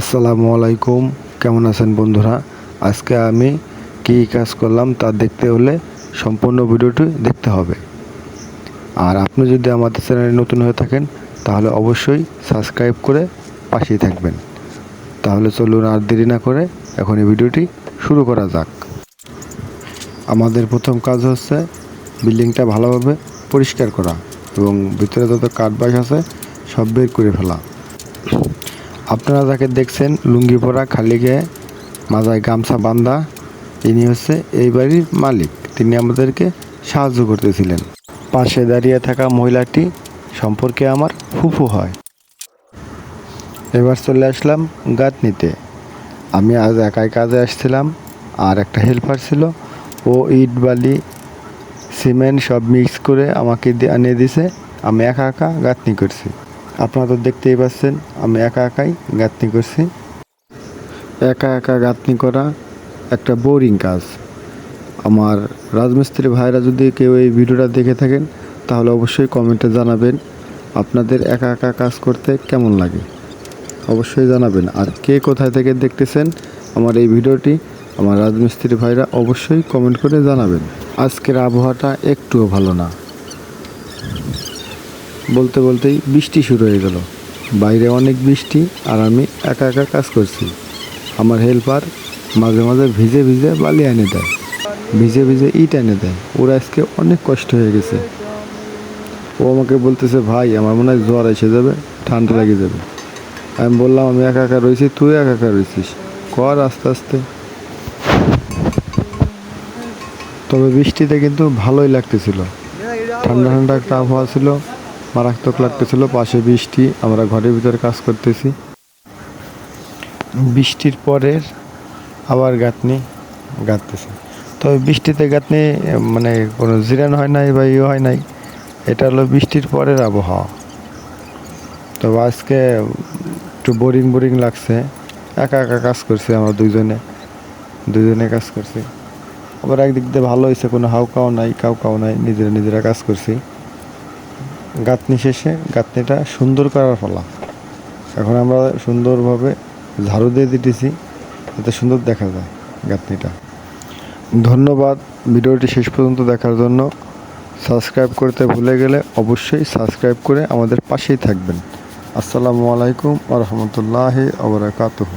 আসসালামু আলাইকুম। কেমন আছেন বন্ধুরা? আজকে আমি কী কাজ করলাম তা দেখতে হলে সম্পূর্ণ ভিডিওটি দেখতে হবে। আর আপনি যদি আমাদের চ্যানেলে নতুন হয়ে থাকেন, তাহলে অবশ্যই সাবস্ক্রাইব করে পাশেই থাকবেন। তাহলে চলুন আর দেরি না করে এখন এই ভিডিওটি শুরু করা যাক। আমাদের প্রথম কাজ হচ্ছে বিল্ডিংটা ভালোভাবে পরিষ্কার করা এবং ভিতরে যত কাঠবাস আছে সব বের করে ফেলা। আপনারা যাকে দেখছেন, লুঙ্গি পরা, খালি গায়ে, মাজায় গামছা বান্ধা তিনি হচ্ছে এই বাড়ির মালিক। তিনি আমাদেরকে সাহায্য করতেছিলেন। পাশে দাঁড়িয়ে থাকা মহিলাটি সম্পর্কে আমার ফুফু হয়। এবার চলে আসলাম গাঁথনিতে। আমি আজ একাই কাজে আসছিলাম, আর একটা হেল্পার ছিল। ও ইট, বালি, সিমেন্ট সব মিক্স করে আমাকে আনিয়ে দিছে। আমি একা একা গাঁথনি করছি। আপনারা তো দেখতেই পাচ্ছেন, আমি একা একাই গাঁথনি করছি। একা একা গাঁথনি করা একটা বোরিং কাজ। আমার রাজমিস্ত্রি ভাইরা যদি কেউ এই ভিডিওটা দেখে থাকেন, তাহলে অবশ্যই কমেন্টে জানাবেন আপনাদের একা একা কাজ করতে কেমন লাগে। অবশ্যই জানাবেন। আর কে কোথায় থেকে দেখতেছেন আমার এই ভিডিওটি, আমার রাজমিস্ত্রি ভাইরা অবশ্যই কমেন্ট করে জানাবেন। আজকের আবহাওয়াটা একটুও ভালো না। বলতে বলতেই বৃষ্টি শুরু হয়ে গেল। বাইরে অনেক বৃষ্টি আর আমি একা একা কাজ করছি। আমার হেল্পার মাঝে মাঝে ভিজে ভিজে বালি এনে দেয়। ভিজে ভিজে ইট এনে দেয়। ওর আজকে অনেক কষ্ট হয়ে গেছে। ও আমাকে বলতেছে, ভাই, আমার মনে হয় জ্বর এসে যাবে, ঠান্ডা লেগে যাবে। আমি বললাম, আমি একা একা রয়েছি, তুই একা একা রয়েছিস। কর আস্তে আস্তে। তবে বৃষ্টিতে কিন্তু ভালোই লাগতেছিল। ঠান্ডা ঠান্ডা একটা আবহাওয়া ছিল। মারাত্মক লাগতেছিল, পাশে বৃষ্টি, আমরা ঘরের ভিতরে কাজ করতেছি। বৃষ্টির পরের আবার গাঁথনি গাঁথতেছি। তবে বৃষ্টিতে গাঁথনি মানে কোনো জিরান হয় নাই বা ইয়ে হয় নাই, এটা হলো বৃষ্টির পরের আবহাওয়া। তবে আজকে একটু বোরিং বোরিং লাগছে। একা একা কাজ করছি আমরা দুইজনে দুইজনে কাজ করছি। আবার একদিক দিয়ে ভালো হয়েছে, কোনো হাউ কাউ নাই কাউ কাউ নাই, নিজেরা নিজেরা কাজ করছি। গাঁথনি শেষে গাঁথনিটা সুন্দর করার ফলা এখন আমরা সুন্দরভাবে ঝাড়ু দিয়ে দিতেছি, যাতে সুন্দর দেখা যায় গাঁথনিটা। ধন্যবাদ ভিডিওটি শেষ পর্যন্ত দেখার জন্য। সাবস্ক্রাইব করতে ভুলে গেলে অবশ্যই সাবস্ক্রাইব করে আমাদের পাশেই থাকবেন। আসসালামু আলাইকুম আ রহমতুল্লাহি আবরাকাতুহু